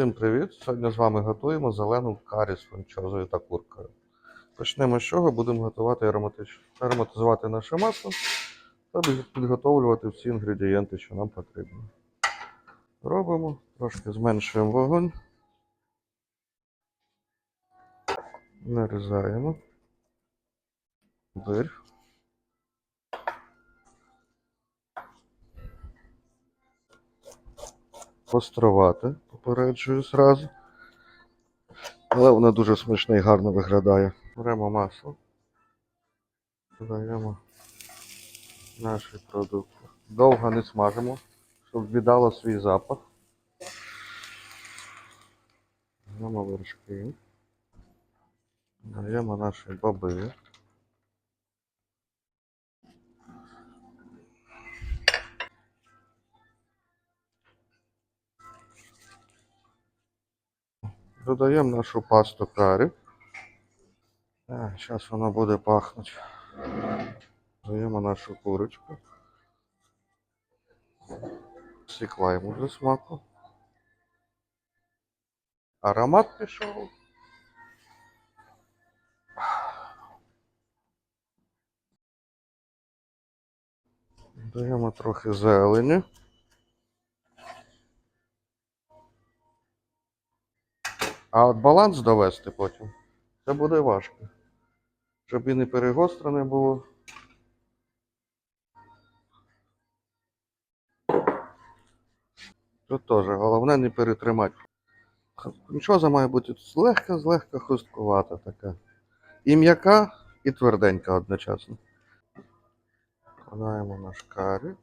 Всім привіт! Сьогодні з вами готуємо зелену карі з фунчозою та куркою. Почнемо з чого будемо готувати ароматич... ароматизувати наше масло та підготовлювати всі інгредієнти, що нам потрібно. Робимо, трошки зменшуємо вогонь. Нарізаємо. Дир. Постривати, попереджую зразу. Але вона дуже смачно і гарно виглядає. Беремо масло. Додаємо наші продукти. Довго не смажимо, щоб віддало свій запах. Даємо вершки. Даємо наші боби. Додаємо нашу пасту карі. Зараз вона буде пахнути. Додаємо нашу курочку. Сік лайму для смаку. Аромат пішов. Даємо трохи зелені. А от баланс довести потім, це буде важко. Щоб і не перегострене було. Тут теж головне не перетримати. Нічого має бути злегка, злегка хрусткувата така. І м'яка, і тверденька одночасно. Вкладаємо наш карі Прям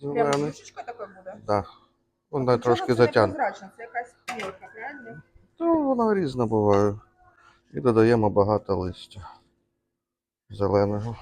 зелений. кришечка така буде? Да. Вона трошки затягне. Це якась пілка, правильно? То вона різна буває. І додаємо багато листя зеленого.